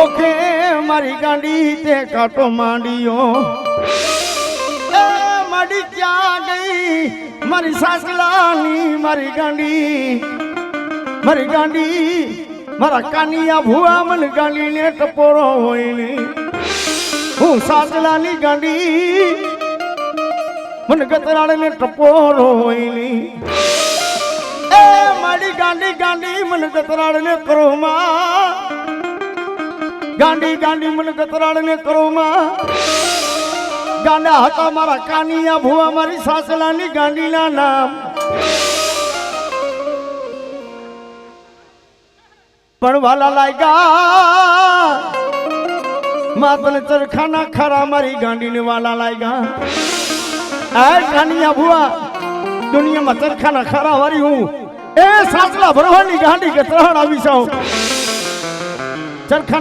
Okay મારી ગાંડી તે કાટો માંડ્યો. માડી ક્યાં ગઈ મારી સાસલાની મારી ગાંડી. મારી ગાંડી, મારા કાનિયા ભુવા મને ગાંડીને ટપોરો હોય ને હું સાસલાની ગાંડી, મને ગતરાળને ટપોરો હોય ને મારી ગાંડી ગાંડી, મને ગતરાળને કરો માં ગાંડી ગાંડી મને ગતરાળને કરો માં ગાંડા હતા મારા કાનિયા ભુવા, મારી સાસલાની ગાંડીના નામ. પણ વાલા લાગ્યા. માતને ચરખાના ખરા મારી ગાંડીને વાલા લાગ્યા. આ કાનિયા ભુવા, દુનિયામાં ચરખાના ખરા વારી હું. એ સાસલા ભરવાની ગાંડી કે ત્રણ આવી જાઉં. ચરખાના